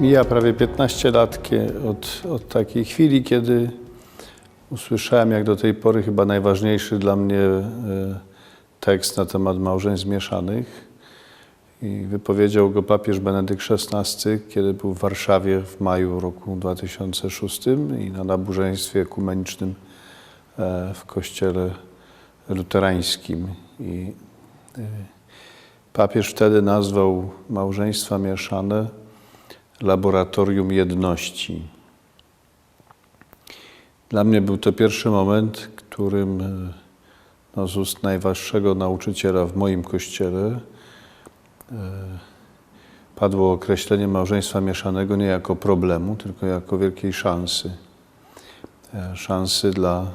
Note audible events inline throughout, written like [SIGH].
Mija prawie 15 lat od, od takiej chwili, kiedy usłyszałem, jak do tej pory chyba najważniejszy dla mnie e, tekst na temat małżeństw zmieszanych. I wypowiedział go papież Benedykt XVI, kiedy był w Warszawie w maju roku 2006 i na nabożeństwie ekumenicznym e, w kościele luterańskim. I e, papież wtedy nazwał małżeństwa mieszane laboratorium jedności. Dla mnie był to pierwszy moment, którym e, no, z ust najważszego nauczyciela w moim kościele e, padło określenie małżeństwa mieszanego nie jako problemu, tylko jako wielkiej szansy. E, Szansy dla,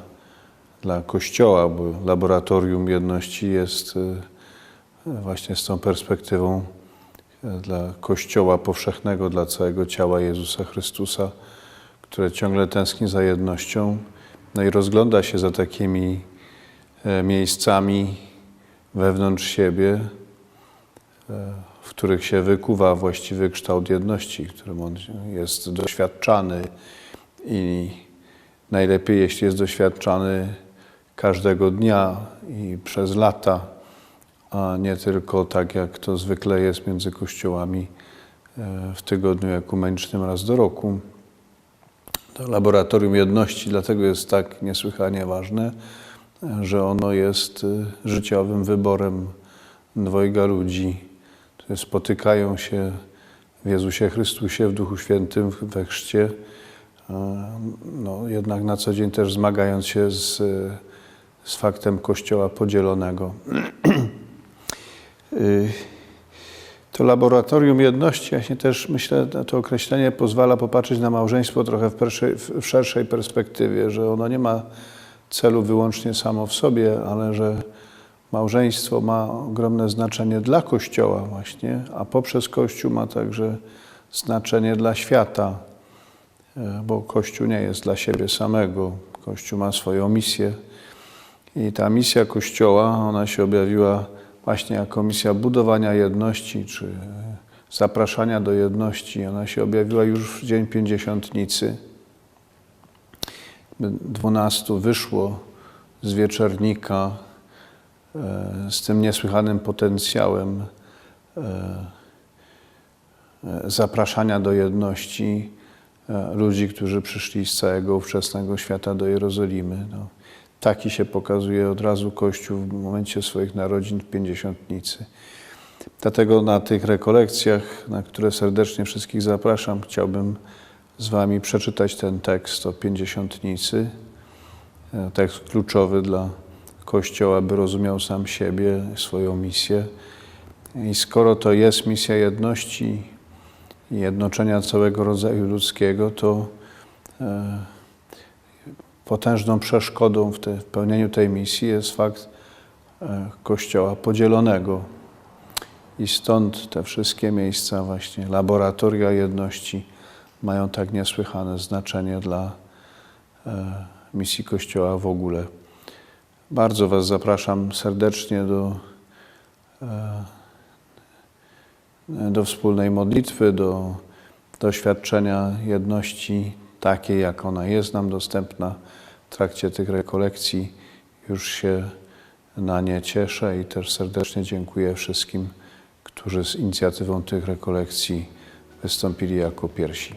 dla Kościoła, bo laboratorium jedności jest właśnie z tą perspektywą dla Kościoła powszechnego, dla całego ciała Jezusa Chrystusa, które ciągle tęskni za jednością, no i rozgląda się za takimi e, miejscami wewnątrz siebie, e, w których się wykuwa właściwy kształt jedności, którym on jest doświadczany. I najlepiej, jeśli jest doświadczany każdego dnia i przez lata, a nie tylko tak, jak to zwykle jest między kościołami e, w tygodniu ekumenicznym raz do roku. To laboratorium jedności dlatego jest tak niesłychanie ważne, że ono jest y, życiowym wyborem dwojga ludzi, którzy spotykają się w Jezusie Chrystusie, w Duchu Świętym, we chrzcie, a, no, jednak na co dzień też zmagając się z, z faktem Kościoła podzielonego. [CLEARS THROAT] Y, To laboratorium jedności, właśnie też myślę, to określenie pozwala popatrzeć na małżeństwo trochę w, perszej, w szerszej perspektywie, że ono nie ma celu wyłącznie samo w sobie, ale że małżeństwo ma ogromne znaczenie dla Kościoła właśnie, a poprzez Kościół ma także znaczenie dla świata, e, bo Kościół nie jest dla siebie samego. Kościół ma swoją misję i ta misja Kościoła, ona się objawiła właśnie jako misja budowania jedności, czy zapraszania do jedności. Ona się objawiła już w Dzień Pięćdziesiątnicy. Dwunastu wyszło z wieczornika e, z tym niesłychanym potencjałem e, e, zapraszania do jedności e, ludzi, którzy przyszli z całego ówczesnego świata do Jerozolimy. No, taki się pokazuje od razu Kościół w momencie swoich narodzin w Pięćdziesiątnicy. Dlatego na tych rekolekcjach, na które serdecznie wszystkich zapraszam, chciałbym z Wami przeczytać ten tekst o Pięćdziesiątnicy. E, Tekst kluczowy dla Kościoła, by rozumiał sam siebie, swoją misję. I skoro to jest misja jedności i jednoczenia całego rodzaju ludzkiego, to e, potężną przeszkodą w, te, w pełnieniu tej misji jest fakt e, Kościoła podzielonego. I stąd te wszystkie miejsca, właśnie laboratoria jedności, mają tak niesłychane znaczenie dla e, misji Kościoła w ogóle. Bardzo Was zapraszam serdecznie do, e, do wspólnej modlitwy, do doświadczenia jedności takiej, jak ona jest nam dostępna w trakcie tych rekolekcji. Już się na nie cieszę i też serdecznie dziękuję wszystkim, którzy z inicjatywą tych rekolekcji wystąpili jako pierwsi.